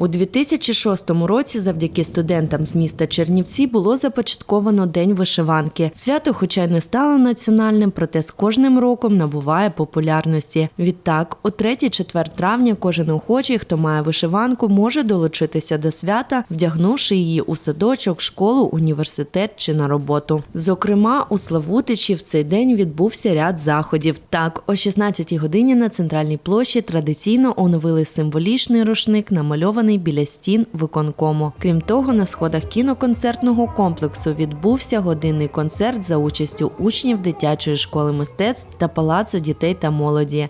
У 2006 році завдяки студентам з міста Чернівці було започатковано День вишиванки. Свято, хоча й не стало національним, проте з кожним роком набуває популярності. Відтак, у 3-4 травня кожен охочий, хто має вишиванку, може долучитися до свята, вдягнувши її у садочок, школу, університет чи на роботу. Зокрема, у Славутичі в цей день відбувся ряд заходів. Так, о 16-й годині на центральній площі традиційно оновили символічний рушник, намальований біля стін виконкому. Крім того, на сходах кіноконцертного комплексу відбувся годинний концерт за участю учнів дитячої школи мистецтв та палацу дітей та молоді.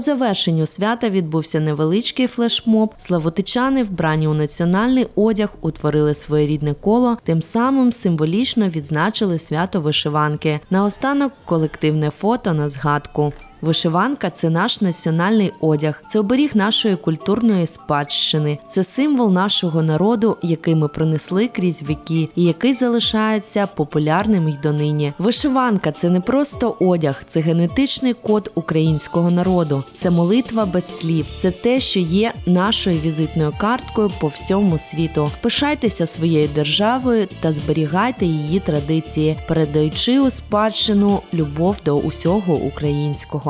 Завершенню свята відбувся невеличкий флешмоб. Славутичани, вбрані у національний одяг, утворили своєрідне коло, тим самим символічно відзначили свято вишиванки. Наостанок колективне фото на згадку. Вишиванка це наш національний одяг, це оберіг нашої культурної спадщини, це символ нашого народу, який ми пронесли крізь віки, і який залишається популярним й донині. Вишиванка це не просто одяг, це генетичний код українського народу, це молитва без слів, це те, що є нашою візитною карткою по всьому світу. Пишайтеся своєю державою та зберігайте її традиції, передаючи у спадщину любов до усього українського.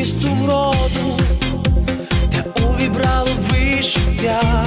чисту вроду, та увібрало вишиття.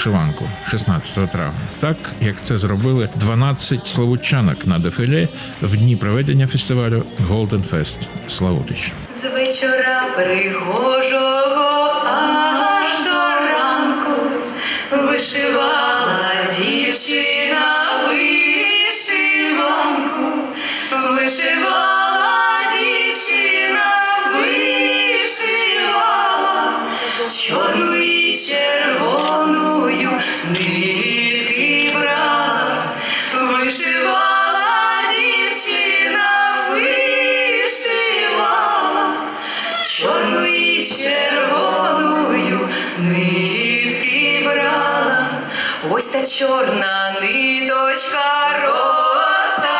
Вишиванку 16 травня, так як це зробили 12 славутчанок на дефіле в дні проведення фестивалю Golden Fest Славутич. З вечора пригожого аж до ранку вишивала дівчина вишиванку, вишивала нитки брала, вишивала дівчина, вишивала чорну і червоною нитки брала. Ось та чорна ниточка розставання,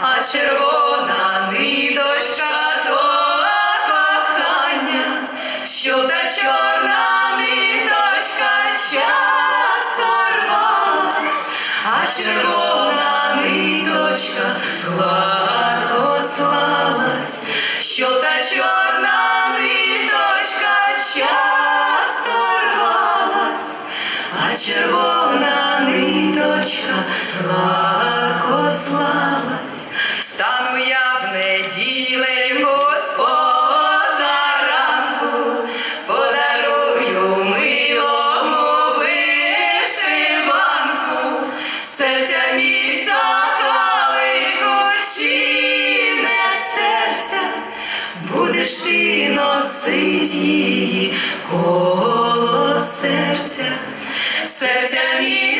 а червона ниточка до кохання, щоб та чорна червона ниточка гладко слалась. Стану я в неділеньку позаранку, подарую милому вишиванку, серця місяка чи не серця, будеш ти носить її коло серця, серця місяка